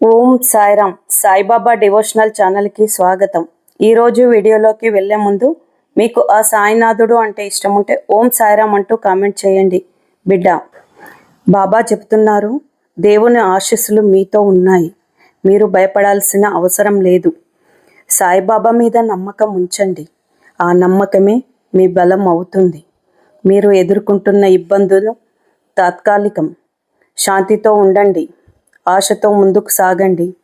ఓం Sairam Saibaba devotional ఛానల్కి స్వాగతం. ఈరోజు వీడియోలోకి వెళ్ళే ముందు మీకు ఆ సాయినాథుడు అంటే ఇష్టం ఉంటే ఓం సాయిరామ్ అంటూ కామెంట్ చేయండి. బిడ్డ బాబా చెప్తున్నారు దేవుని ఆశీస్సులు మీతో ఉన్నాయి. మీరు భయపడాల్సిన అవసరం లేదు. సాయిబాబా మీద నమ్మకం ఉంచండి. ఆ నమ్మకమే మీ బలం అవుతుంది. మీరు ఎదుర్కొంటున్న ఇబ్బందులు తాత్కాలికం. శాంతితో ఉండండి. ఆశతో ముందుకు సాగండి.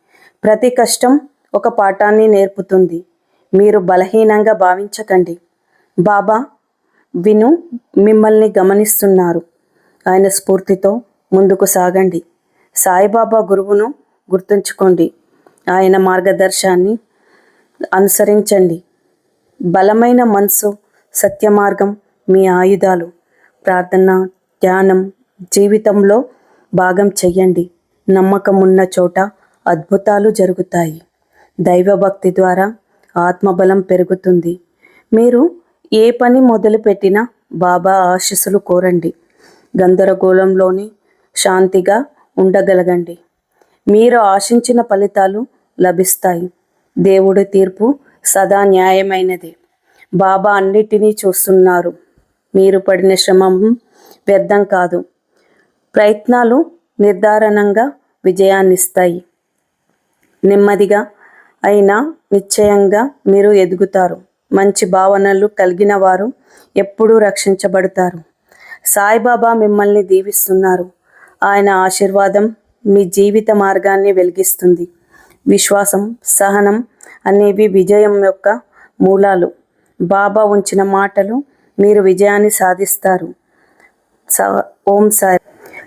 ప్రతి కష్టం ఒక పాఠాన్ని నేర్పుతుంది. మీరు బలహీనంగా భావించకండి. బాబా విను మిమ్మల్ని గమనిస్తున్నారు. ఆయన స్ఫూర్తితో ముందుకు సాగండి. సాయిబాబా గురువును గుర్తుంచుకోండి. ఆయన మార్గదర్శాన్ని అనుసరించండి. బలమైన మనసు సత్య మార్గం మీ ఆయుధాలు. ప్రార్థన ధ్యానం జీవితంలో భాగం చెయ్యండి. నమ్మకం ఉన్న చోట అద్భుతాలు జరుగుతాయి. దైవభక్తి ద్వారా ఆత్మబలం పెరుగుతుంది. మీరు ఏ పని మొదలుపెట్టినా బాబా ఆశీస్సులు కోరండి. గందరగోళంలోని శాంతిగా ఉండగలగండి. మీరు ఆశించిన ఫలితాలు లభిస్తాయి. దేవుడి తీర్పు సదా న్యాయమైనది. బాబా అన్నిటినీ చూస్తున్నారు. మీరు పడిన శ్రమం వ్యర్థం కాదు. ప్రయత్నాలు నిర్ధారణంగా విజయాన్నిస్తాయి. నెమ్మదిగా అయినా నిశ్చయంగా మీరు ఎదుగుతారు. మంచి భావనలు కలిగిన వారు ఎప్పుడూ రక్షించబడతారు. సాయిబాబా మిమ్మల్ని దీవిస్తున్నారు. ఆయన ఆశీర్వాదం మీ జీవిత మార్గాన్ని వెలిగిస్తుంది. విశ్వాసం సహనం అనేవి విజయం యొక్క మూలాలు. బాబా ఉంచిన మాటలు మీరు విజయాన్ని సాధిస్తారు. స ఓం సాయి.